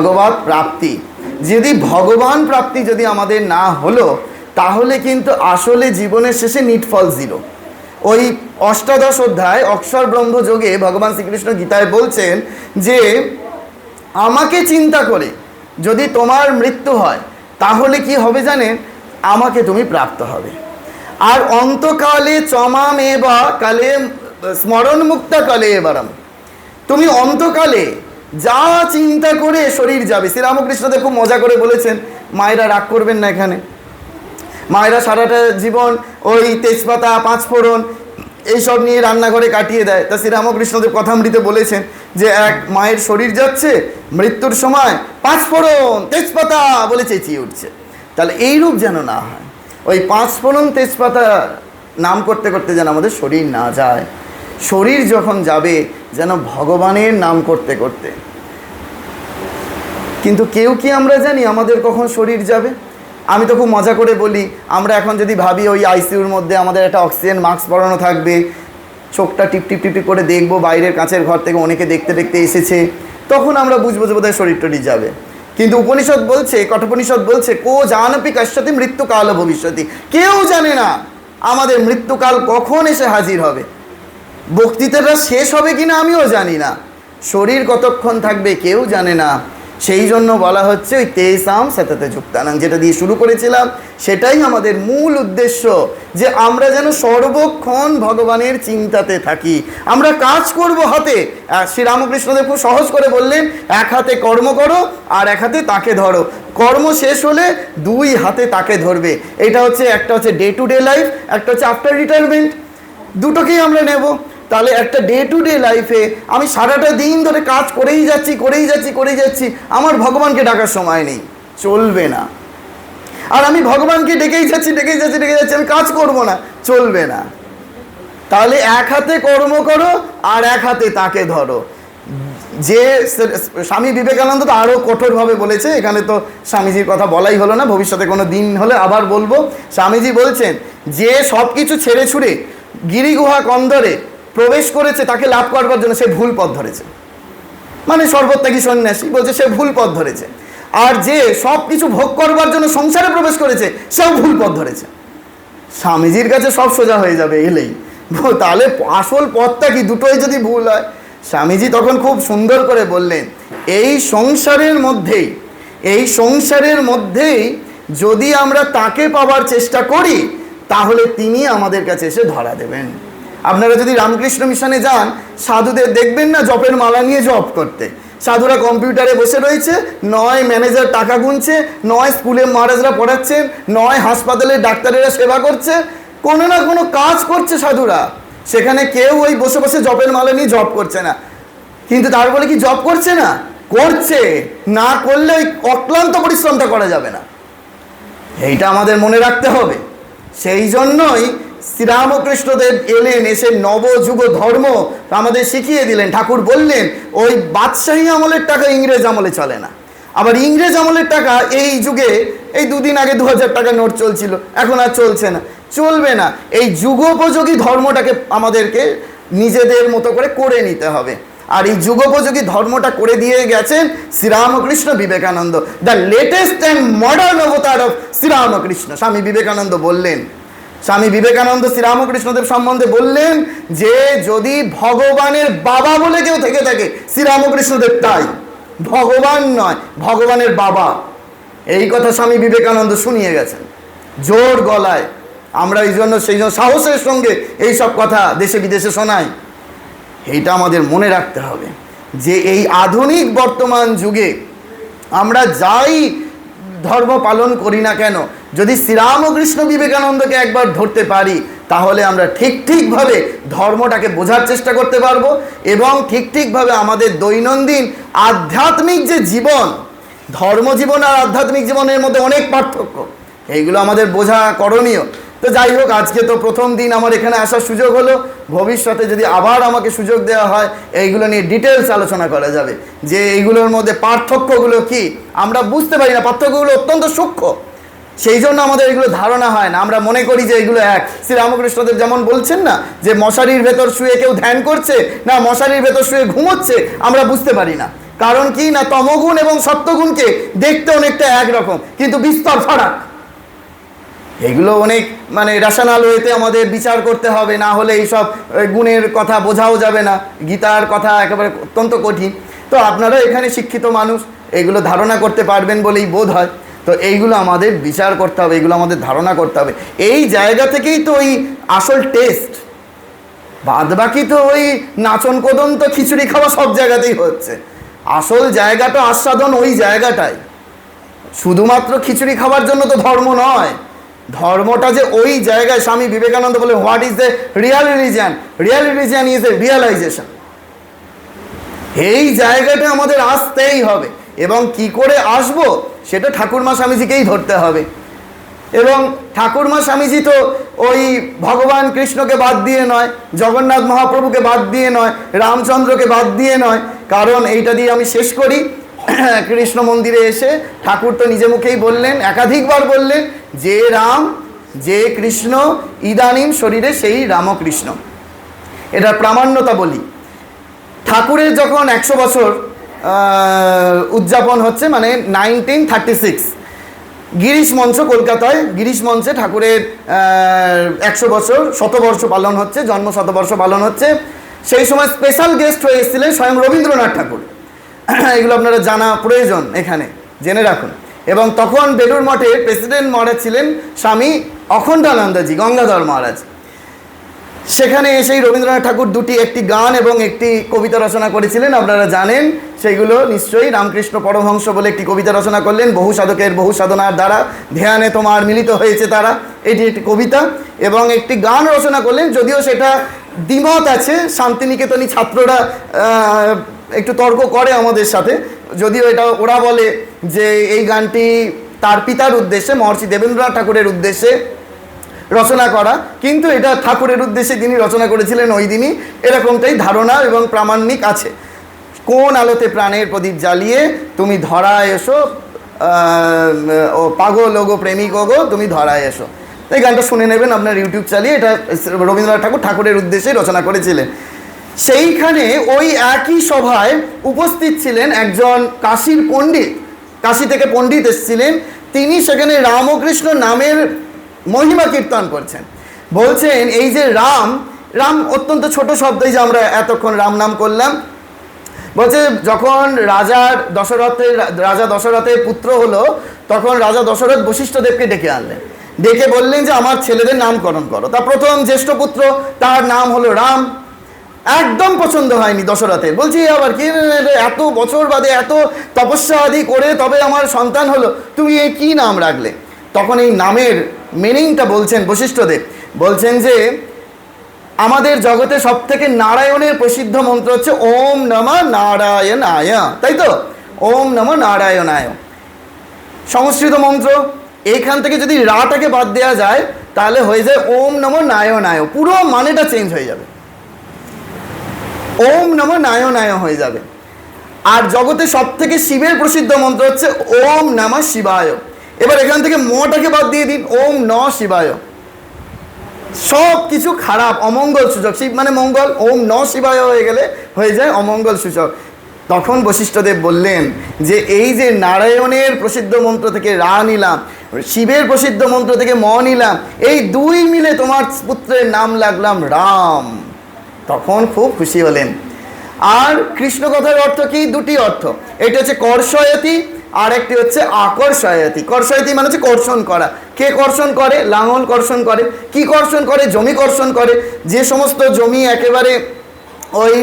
ভগবত প্রাপ্তি। যদি ভগবান প্রাপ্তি যদি আমাদের না হলো, তাহলে কিন্তু আসলে জীবনের শেষে নিটফল জিরো। ওই অষ্টাদশ অধ্যায়, অক্ষর ব্রহ্মযোগে ভগবান শ্রীকৃষ্ণ গীতায় বলছেন যে, আমাকে চিন্তা করে, যদি তোমার মৃত্যু হয়, তাহলে কি হবে জানেন? আমাকে তুমি প্রাপ্ত হবে। আর অন্তকালে চমামে বা কালে স্মরণ মুক্ত কালে এবারম। তুমি অন্তকালে যা চিন্তা করে শরীর যাবে। শ্রীরামকৃষ্ণদেব খুব মজা করে বলেছেন, মায়েরা রাগ করবেন না এখানে। মায়েরা সারাটা জীবন ওই তেজপাতা, পাঁচফোড়ন এইসব নিয়ে রান্নাঘরে কাটিয়ে দেয়। তা শ্রীরামকৃষ্ণদেব কথামৃতে বলেছেন যে, এক, মায়ের শরীর যাচ্ছে, মৃত্যুর সময় পাঁচফোড়ন, তেজপাতা বলে চেঁচিয়ে উঠছে। তাহলে এইরূপ যেন না হয়, ওই পাঁচফোড়ন, তেজপাতা নাম করতে করতে যেন আমাদের শরীর না যায়। শরীর যখন যাবে যেন ভগবানের নাম করতে করতে। কিন্তু কেউ কি আমরা জানি আমাদের কখন শরীর যাবে? আমি তো খুব মজা করে বলি, আমরা এখন যদি ভাবি ওই আইসিইউর মধ্যে আমাদের একটা অক্সিজেন মাস্ক পরানো থাকবে, চোখটা টিপ টিপ টিপি করে দেখব, বাইরের কাছের ঘর থেকে অনেকে দেখতে দেখতে এসেছে, তখন আমরা বুঝব যে বোধহয় শরীর টরীর যাবে। কিন্তু উপনিষদ বলছে, কঠোপনিষদ বলছে, কো জানপি কাশ্যতি মৃত্যুকাল ভবিষ্যতি। কেউ জানে না আমাদের মৃত্যুকাল কখন এসে হাজির হবে। বক্তৃতাটা শেষ হবে কিনা আমিও জানি না। শরীর কতক্ষণ থাকবে কেউ জানে না। সেই জন্য বলা হচ্ছে ওই তেসাম সেতাতে যুক্তানাং, যেটা দিয়ে শুরু করেছিলাম, সেটাই আমাদের মূল উদ্দেশ্য যে আমরা যেন সর্বক্ষণ ভগবানের চিন্তাতে থাকি। আমরা কাজ করব হাতে। শ্রীরামকৃষ্ণদেব খুব সহজ করে বললেন, এক হাতে কর্ম করো আর এক হাতে তাকে ধরো। কর্ম শেষ হলে দুই হাতে তাকে ধরবে। এটা হচ্ছে, একটা হচ্ছে ডে টু ডে লাইফ একটা হচ্ছে আফটার রিটায়ারমেন্ট দুটোকেই আমরা নেব। তাহলে একটা ডে টু ডে লাইফে আমি সারাটা দিন ধরে কাজ করেই যাচ্ছি করেই যাচ্ছি করেই যাচ্ছি, আমার ভগবানকে ডাকার সময় নেই। চলবে না। আর আমি ভগবানকে ডেকেই যাচ্ছি ডেকেই যাচ্ছি ডেকে যাচ্ছি, আমি কাজ করব না, চলবে না। তাহলে এক হাতে কর্ম করো আর এক হাতে তাকে ধরো। যে স্বামী বিবেকানন্দ তো আরও কঠোরভাবে বলেছে, এখানে তো স্বামীজির কথা বলাই হলো না, ভবিষ্যতে কোনো দিন হলে আবার বলব। স্বামীজি বলছেন, যে সব কিছু ছেড়ে ছুড়ে গিরিগুহা কন্দরে প্রবেশ করেছে, তাকে লাভ করবার জন্য সে ভুল পথ ধরেছে। মানে সর্বত্যাগী সন্ন্যাসী? বলছে সে ভুল পথ ধরেছে। আর যে সব কিছু ভোগ করবার জন্য সংসারে প্রবেশ করেছে, সেও ভুল পথ ধরেছে। স্বামীজির কাছে সব সোজা হয়ে যাবে, এলেই। তাহলে আসল পথটা কি? দুটোই যদি ভুল হয়। স্বামীজি তখন খুব সুন্দর করে বললেন, এই সংসারের মধ্যেই, এই সংসারের মধ্যেই যদি আমরা তাকে পাওয়ার চেষ্টা করি, তাহলে তিনি আমাদের কাছে এসে ধরা দেবেন। আপনারা যদি রামকৃষ্ণ মিশনে যান, সাধুদের দেখবেন না জপের মালা নিয়ে জপ করতে। সাধুরা কম্পিউটারে বসে রয়েছে, নয় ম্যানেজার টাকা গুনছে, নয় স্কুলে মহারাজরা পড়াচ্ছেন, নয় হাসপাতালে ডাক্তারেরা সেবা করছে, কোনো না কোনো কাজ করছে সাধুরা। সেখানে কেউ ওই বসে বসে জপের মালা নিয়ে জপ করছে না। কিন্তু তারপরে কি জব করছে না? করছে। না করলে ওই অক্লান্ত পরিশ্রমটা করা যাবে না। এইটা আমাদের মনে রাখতে হবে। সেই জন্যই শ্রীরামকৃষ্ণদেব এলেন, এসে নবযুগ ধর্ম আমাদের শিখিয়ে দিলেন। ঠাকুর বললেন, ওই বাদশাহী আমলের টাকা ইংরেজ আমলে চলে না। আবার ইংরেজ আমলের টাকা এই যুগে, এই দুদিন আগে দু হাজার টাকা নোট চলছিল, এখন আর চলছে না। চলবে না। এই যুগোপযোগী ধর্মটাকে আমাদেরকে নিজেদের মতো করে করে নিতে হবে। আর এই যুগোপযোগী ধর্মটা করে দিয়ে গেছেন Sri Ramakrishna Vivekananda. The latest and modern avatar of Sri Ramakrishna. Swami Vivekananda বললেন স্বামী বিবেকানন্দ শ্রীরামকৃষ্ণদেব সম্বন্ধে বললেন যে যদি ভগবানের বাবা বলে কেউ থেকে থাকে, শ্রীরামকৃষ্ণদেব তাই। ভগবান নয়, ভগবানের বাবা। এই কথা স্বামী বিবেকানন্দ শুনিয়ে গেছেন। জোর গলায়। আমরা এই জন্য, সেই জন্য সাহসের সঙ্গে এই সব কথা দেশে বিদেশে শোনাই। এইটা আমাদের মনে রাখতে হবে যে এই আধুনিক বর্তমান যুগে আমরা যাই ধর্ম পালন করি না কেন যদি শ্রীরামকৃষ্ণ বিবেকানন্দকে একবার ধরতে পারি, তাহলে আমরা ঠিক ঠিকভাবে ধর্মটাকে বোঝার চেষ্টা করতে পারব এবং ঠিক ঠিকভাবে আমাদের দৈনন্দিন আধ্যাত্মিক যে জীবন ধর্মজীবন আর আধ্যাত্মিক জীবনের মধ্যে অনেক পার্থক্য, এইগুলো আমাদের বোঝা করণীয়। তো যাই হোক, আজকে তো প্রথম দিন আমার এখানে আসার সুযোগ হলো। ভবিষ্যতে যদি আবার আমাকে সুযোগ দেওয়া হয়, এইগুলো নিয়ে ডিটেলস আলোচনা করা যাবে যে এইগুলোর মধ্যে পার্থক্যগুলো কি, আমরা বুঝতে পারি না, পার্থক্যগুলো অত্যন্ত সূক্ষ্ম। সেই জন্য আমাদের এগুলো ধারণা হয় না। আমরা মনে করি যে এগুলো এক। শ্রী রামকৃষ্ণদেব যেমন বলছেন না যে, মশারির ভেতর শুয়ে কেউ ধ্যান করছে, না, মশারির ভেতর শুয়ে ঘুমোচ্ছে, আমরা বুঝতে পারি না। কারণ কি না, তমগুণ এবং সত্যগুণকে দেখতে অনেকটা একরকম, কিন্তু বিস্তর ফারাক। এগুলো অনেক মানে রেশনাল ওয়েতে আমাদের বিচার করতে হবে, না হলে এইসব গুণের কথা বোঝাও যাবে না। গীতার কথা একেবারে অত্যন্ত কঠিন। তো আপনারা এখানে শিক্ষিত মানুষ, এগুলো ধারণা করতে পারবেন বলেই বোধ হয়। তো এইগুলো আমাদের বিচার করতে হবে এগুলো আমাদের ধারণা করতে হবে। এই জায়গা থেকেই তো ওই আসল টেস্ট বাদ বাকি তো ওই নাচন কোদন তো খিচুড়ি খাওয়া সব জায়গাতেই হচ্ছে। আসল জায়গাটা আস্বাদন ওই জায়গাটাই। শুধুমাত্র খিচুড়ি খাওয়ার জন্য তো ধর্ম নয়। ধর্মটা যে ওই জায়গায় স্বামী বিবেকানন্দ বলে what is the real religion real religion is a realization এই জায়গাটা আমাদের আসতেই হবে। এবং কি করে আসব? সেটা ঠাকুরমা স্বামীজিকেই ধরতে হবে। এবং ঠাকুরমা স্বামীজি তো ওই ভগবান কৃষ্ণকে বাদ দিয়ে নয়, জগন্নাথ মহাপ্রভুকে বাদ দিয়ে নয়, রামচন্দ্রকে বাদ দিয়ে নয়। কারণ এইটা দিয়ে আমি শেষ করি। কৃষ্ণ মন্দিরে এসে ঠাকুর তো নিজে মুখেই বললেন, একাধিকবার বললেন, যে রাম, যে কৃষ্ণ ইদানিম শরীরে সেই রামকৃষ্ণ। এটার প্রামাণ্যতা বলি। ঠাকুরের যখন একশো বছর উদযাপন হচ্ছে মানে নাইনটিন থার্টি সিক্স গিরিশ মঞ্চ কলকাতায়, গিরিশ মঞ্চে ঠাকুরের একশো বছর শতবর্ষ পালন হচ্ছে, জন্ম শতবর্ষ পালন হচ্ছে। সেই সময় স্পেশাল গেস্ট হয়ে এসেছিলেন স্বয়ং রবীন্দ্রনাথ ঠাকুর। এগুলো আপনারা জানা প্রয়োজন এখানে, জেনে রাখুন। এবং তখন বেলুর মঠের প্রেসিডেন্ট মহারাজ ছিলেন স্বামী অখণ্ডানন্দজি গঙ্গাধর মহারাজ। সেখানে এসেই রবীন্দ্রনাথ ঠাকুর দুটি, একটি গান এবং একটি কবিতা রচনা করেছিলেন, আপনারা জানেন। সেইগুলো নিশ্চয়ই রামকৃষ্ণ পরমহংস বলে একটি কবিতা রচনা করলেন, বহু সাধকের, বহু সাধনার দ্বারা ধ্যানে তোমার মিলিত হয়েছে তারা। এটি একটি কবিতা এবং একটি গান রচনা করলেন, যদিও সেটা দ্বিমত আছে, শান্তিনিকেতনী ছাত্ররা একটু তর্ক করে আমাদের সাথে। যদিও এটা ওরা বলে যে, এই গানটি তার পিতার উদ্দেশ্যে, মহর্ষি দেবেন্দ্রনাথ ঠাকুরের উদ্দেশ্যে রচনা করা। কিন্তু এটা ঠাকুরের উদ্দেশ্যে তিনি রচনা করেছিলেন ওই দিনই। এরকমটাই ধারণা এবং প্রামাণ্যিক আছে। কোন আলোতে প্রাণের প্রদীপ জ্বালিয়ে তুমি ধরায় এসো ও পাগল ওগো, প্রেমিক ওগো, তুমি ধরায় এসো। এই গানটা শুনে নেবেন আপনার ইউটিউব চালিয়ে। এটা রবীন্দ্রনাথ ঠাকুর ঠাকুরের উদ্দেশ্যেই রচনা করেছিলেন। সেইখানে ওই একই সভায় উপস্থিত ছিলেন একজন কাশীর পণ্ডিত। কাশী থেকে পণ্ডিত এসেছিলেন। তিনি সেখানে রামকৃষ্ণ নামের মহিমা কীর্তন করছেন। বলছেন, এই যে রাম রাম অত্যন্ত ছোট শব্দ এই যে আমরা এতক্ষণ রাম নাম করলাম। বলছে, যখন রাজার দশরথের, রাজা দশরথের পুত্র হলো, তখন রাজা দশরথ বশিষ্ঠদেবকে ডেকে আনলেন। ডেকে বললেন যে, আমার ছেলেদের নামকরণ করো। তা প্রথম জ্যেষ্ঠ পুত্র, তার নাম হলো রাম। একদম পছন্দ হয়নি দশরথের। বলছি আবার কি এত বছর বাদে এত তপস্যা আদি করে তবে আমার সন্তান হলো। তুমি এই কী নাম রাখলে? তখন এই নামের মিনিংটা বলছেন বশিষ্ঠদেব। বলছেন যে, আমাদের জগতে সব থেকে নারায়ণের প্রসিদ্ধ মন্ত্র হচ্ছে ওম নম নারায়ণায়। তাই তো? ওম নম নারায়ণায়। সংস্কৃত মন্ত্র। এইখান থেকে যদি রাটাকে বাদ দেওয়া যায়, তাহলে হয়ে যায় ওম নম নায়নায় পুরো মানেটা চেঞ্জ হয়ে যাবে। ওম নম নায়নায় হয়ে যাবে। আর জগতে সব থেকে শিবের প্রসিদ্ধ মন্ত্র হচ্ছে ওম নম শিবায়। এবার এখান থেকে মটাকে বাদ দিয়ে দিন। ওম ন শিবায়। সব কিছু খারাপ, অমঙ্গল সূচক। শিব মানে মঙ্গল, ওম ন শিবায় হয়ে গেলে হয়ে যায় অমঙ্গল সূচক। তখন বশিষ্ঠদেব বললেন যে, এই যে নারায়ণের প্রসিদ্ধ মন্ত্র থেকে রা নিলাম, শিবের প্রসিদ্ধ মন্ত্র থেকে ম নিলাম, এই দুই মিলে তোমার পুত্রের নাম লাগলাম রাম। তখন খুব খুশি হলেন। আর কৃষ্ণ কথার অর্থ কি? দুটি অর্থ। এটা হচ্ছে কর্ষয়তি আর একটি হচ্ছে আকর্ষয়তি। কর্ষয়তি মানে হচ্ছে কর্ষণ করা। কে কর্ষণ করে? লাঙল কর্ষণ করে। কি কর্ষণ করে? জমি কর্ষণ করে। যে সমস্ত জমি একেবারে ওই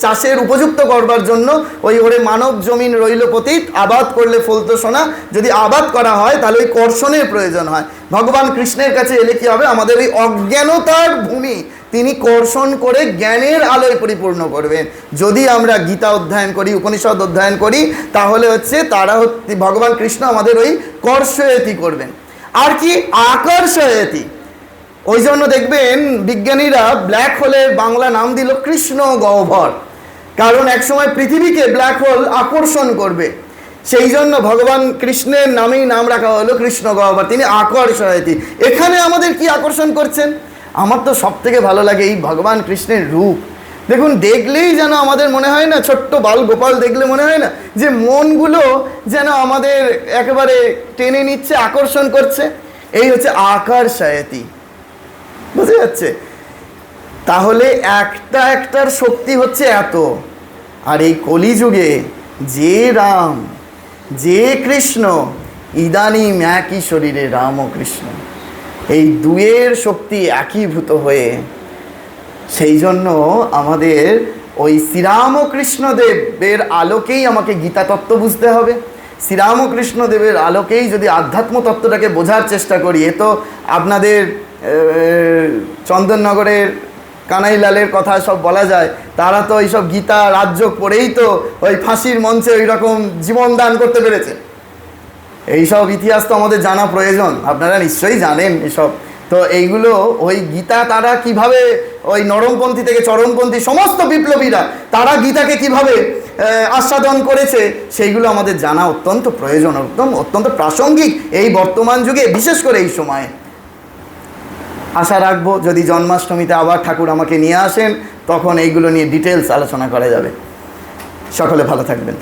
চাষের উপযুক্ত করবার জন্য ওই ওরে মানব জমিন রইল পতীত, আবাদ করলে ফলতো সোনা। যদি আবাদ করা হয়, তাহলে ওই কর্ষণের প্রয়োজন হয়। ভগবান কৃষ্ণের কাছে এলে কি হবে? আমাদের ওই অজ্ঞানতার ভূমি তিনি কর্ষণ করে জ্ঞানের আলোয় পরিপূর্ণ করবেন। যদি আমরা গীতা অধ্যয়ন করি, উপনিষদ অধ্যয়ন করি, তাহলে হচ্ছে তারা হচ্ছে, ভগবান কৃষ্ণ আমাদের ওই কর্ষয়তি করবেন। আর কি? আকর্ষয়তি। ওই জন্য দেখবেন বিজ্ঞানীরা ব্ল্যাক হোলের বাংলা নাম দিল কৃষ্ণ গহ্বর। কারণ একসময় পৃথিবীকে ব্ল্যাক হোল আকর্ষণ করবে। সেই জন্য ভগবান কৃষ্ণের নামেই নাম রাখা হলো কৃষ্ণ গহ্বর। তিনি আকর্ষয়তি। এখানে আমাদের কি আকর্ষণ করছেন? আমার তো সব থেকে ভালো লাগে এই ভগবান কৃষ্ণের রূপ। দেখুন, দেখলেই যেন আমাদের মনে হয় না, ছোট্ট বাল গোপাল দেখলে মনে হয় না, যে মনগুলো যেন আমাদের একেবারে টেনে নিচ্ছে, আকর্ষণ করছে। এই হচ্ছে আকার সায়তি। বুঝে যাচ্ছে তাহলে একটা একটার শক্তি হচ্ছে এত। আর এই কলিযুগে যে রাম, যে কৃষ্ণ ইদানিম একই শরীরে রাম ও কৃষ্ণ। এই দুয়ের শক্তি একীভূত হয়ে সেই জন্য আমাদের ওই শ্রীরামকৃষ্ণদেবের আলোকেই আমাকে গীতা তত্ত্ব বুঝতে হবে। শ্রীরামকৃষ্ণদেবের আলোকেই যদি আধ্যাত্ম তত্ত্বটাকে বোঝার চেষ্টা করি, এ তো আপনাদের চন্দননগরের, কানাইলালের কথা সব বলা যায়, তারা তো এইসব গীতা রাজ্য পড়েই তো ওই ফাঁসির মঞ্চে ওই রকম জীবন দান করতে পেরেছে। এইসব ইতিহাস তো আমাদের জানা প্রয়োজন, আপনারা নিশ্চয়ই জানেন এসব। তো এইগুলো ওই গীতা, তারা কীভাবে ওই নরমপন্থী থেকে চরমপন্থী সমস্ত বিপ্লবীরা, তারা গীতাকে কীভাবে আস্বাদন করেছে, সেইগুলো আমাদের জানা অত্যন্ত প্রয়োজন, একদম অত্যন্ত প্রাসঙ্গিক এই বর্তমান যুগে, বিশেষ করে এই সময়ে। আশা রাখব যদি জন্মাষ্টমীতে আবার ঠাকুর আমাকে নিয়ে আসেন, তখন এইগুলো নিয়ে ডিটেলস আলোচনা করা যাবে। সকলে ভালো থাকবেন।